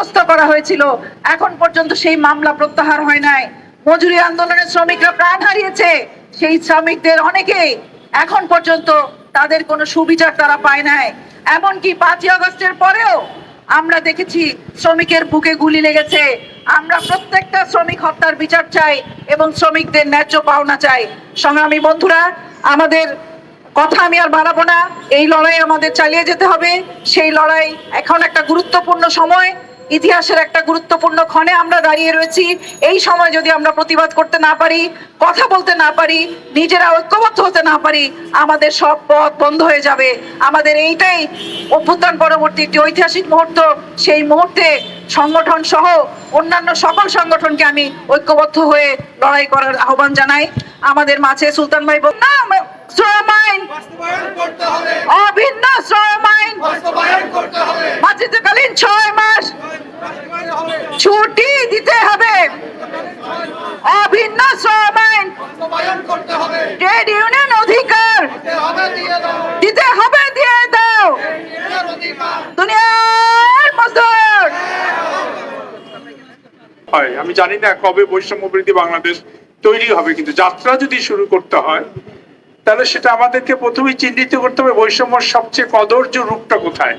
আশ্বস্ত করা হয়েছিল। এখন পর্যন্ত সেই মামলা প্রত্যাহার হয় নাই। মজুরি আন্দোলনের শ্রমিকরা প্রাণ হারিয়েছে। সেই শ্রমিকদের অনেকেই এখন পর্যন্ত তাদের কোনো সুবিচার তারা পায় নাই। এমনকি পাঁচই আগস্টের পরেও আমরা দেখেছি শ্রমিকের বুকে গুলি লেগেছে। আমরা প্রত্যেকটা শ্রমিক হত্যার বিচার চাই এবং শ্রমিকদের ন্যায্য পাওনা চাই। সংগ্রামী বন্ধুরা, আমাদের কথা আমি আর বাড়াবো না। এই লড়াই আমাদের চালিয়ে যেতে হবে। সেই লড়াই এখন একটা গুরুত্বপূর্ণ সময়। ইতিহাসের একটা গুরুত্বপূর্ণ ক্ষণে আমরা দাঁড়িয়ে রয়েছি। এই সময় যদি আমরা প্রতিবাদ করতে না পারি কথা বলতে না পারি নিজেরা ঐক্যবদ্ধ হতে না পারি আমাদের সব পথ বন্ধ হয়ে যাবে। আমাদের এইটাই অভ্যুত্থান পরবর্তী একটি ঐতিহাসিক মুহূর্ত। সেই মুহূর্তে সংগঠন সহ অন্যান্য সকল সংগঠনকে আমি ঐক্যবদ্ধ হয়ে লড়াই করার আহ্বান জানাই। আমাদের মাঝে সুলতান ভাই না শ্রম আইন। অভিন্ন শ্রম আইন। মাতৃত্বকালীন ছয় ছুটি দিতে হবে। অভিন্ন শ্রম আইন ট্রেড ইউনিয়ন অধিকার। দিতে হবে, দিয়ে দাও। দুনিয়ার মজদুর হয়, আমি জানি না কবে বৈষম্য বৃদ্ধি বাংলাদেশ তৈরি হবে, কিন্তু যাত্রা যদি শুরু করতে হয়, তাহলে সেটা আমাদেরকে প্রথমেই চিহ্নিত করতে হবে বৈষম্যর সবচেয়ে কদর্য রূপটা কোথায়।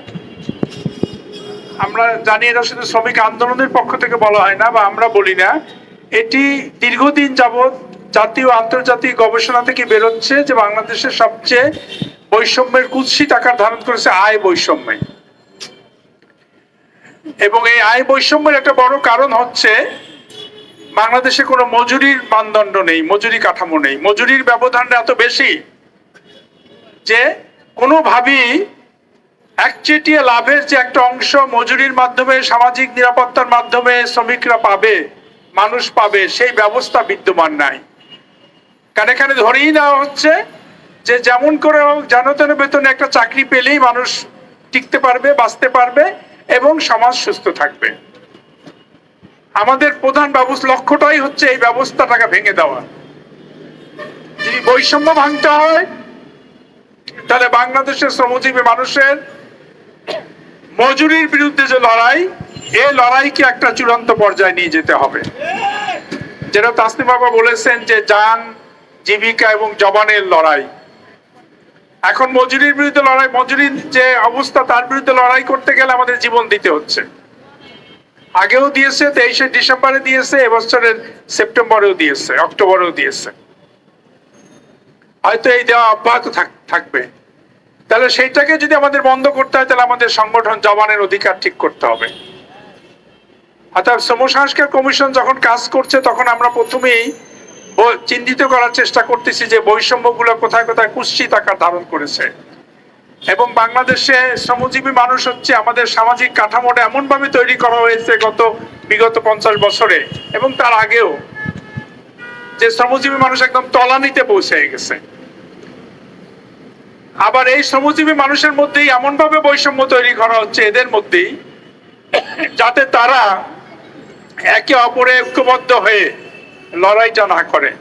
আমরা জানি এটা শুধু শ্রমিক আন্দোলনের পক্ষ থেকে বলা হয় না বা আমরা বলি না। এটি দীর্ঘদিন যাবৎ জাতীয় আন্তর্জাতিক গবেষণা থেকে বেরোচ্ছে যে বাংলাদেশের সবচেয়ে বৈষম্যের কুৎসিত আকার ধারণ করেছে আয় বৈষম্যে এবং এই আয় বৈষম্যের একটা বড় কারণ হচ্ছে বাংলাদেশে কোনো মজুরির মানদণ্ড নেই, মজুরি কাঠামো নেই। মজুরির ব্যবধানটা এত বেশি যে কোনোভাবেই একচেটিয়া লাভের যে একটা অংশ মজুরির মাধ্যমে, সামাজিক নিরাপত্তার মাধ্যমে শ্রমিকরা পাবে, মানুষ পাবে, সেই ব্যবস্থা বিদ্যমান নাই। কারণ এখানে ধরেই নেওয়া হচ্ছে যে যেমন করে হোক জানতেন বেতনে একটা চাকরি পেলেই মানুষ টিকতে পারবে, বাঁচতে পারবে এবং সমাজ সুস্থ থাকবে। আমাদের প্রধান ব্যবস্থা লক্ষ্যটাই হচ্ছে এই ব্যবস্থাটাকে ভেঙে দেওয়া। যদি বৈষম্য ভাঙতে হয়, তাহলে বাংলাদেশের শ্রমজীবী মানুষের মজুরির বিরুদ্ধে যে লড়াই এই লড়াইকে একটা চূড়ান্ত পর্যায়ে নিয়ে যেতে হবে। যেটা তাসনিম বাবা বলেছেন যে যান, জীবিকা এবং জবানের লড়াই। এখন মজুরির বিরুদ্ধে লড়াই, মজুরির যে অবস্থা, তার বিরুদ্ধে লড়াই করতে গেলে আমাদের জীবন দিতে হচ্ছে। আগেও দিয়েছে, তেইশে ডিসেম্বরে দিয়েছে, এবছরের সেপ্টেম্বরেও দিয়েছে, অক্টোবরেও দিয়েছে। হয়তো এই দেওয়া অব্যাহত থাক- থাকবে। তাহলে সেইটাকে যদি আমাদের বন্ধ করতে হয়, তাহলে আমাদের সংগঠন জবানের অধিকার ঠিক করতে হবে। অর্থাৎ শ্রম সংস্কার কমিশন যখন কাজ করছে, তখন আমরা প্রথমেই চিহ্নিত করার চেষ্টা করতেছি যে বৈষম্যগুলো কোথায় কোথায় কুৎসিত আকার ধারণ করেছে। এবং বাংলাদেশে শ্রমজীবী মানুষ হচ্ছে আমাদের সামাজিক কাঠামোটা এমন ভাবে তৈরি করা হয়েছে গত বিগত পঞ্চাশ বছরে এবং তার আগেও। যে শ্রমজীবী মানুষ একদম তলানিতে পৌঁছে গেছে। আবার এই শ্রমজীবী মানুষের মধ্যেই এমন ভাবে বৈষম্য তৈরি করা হচ্ছে, এদের মধ্যেই, যাতে তারা একে অপরে ঐক্যবদ্ধ হয়ে লড়াইটা না করে।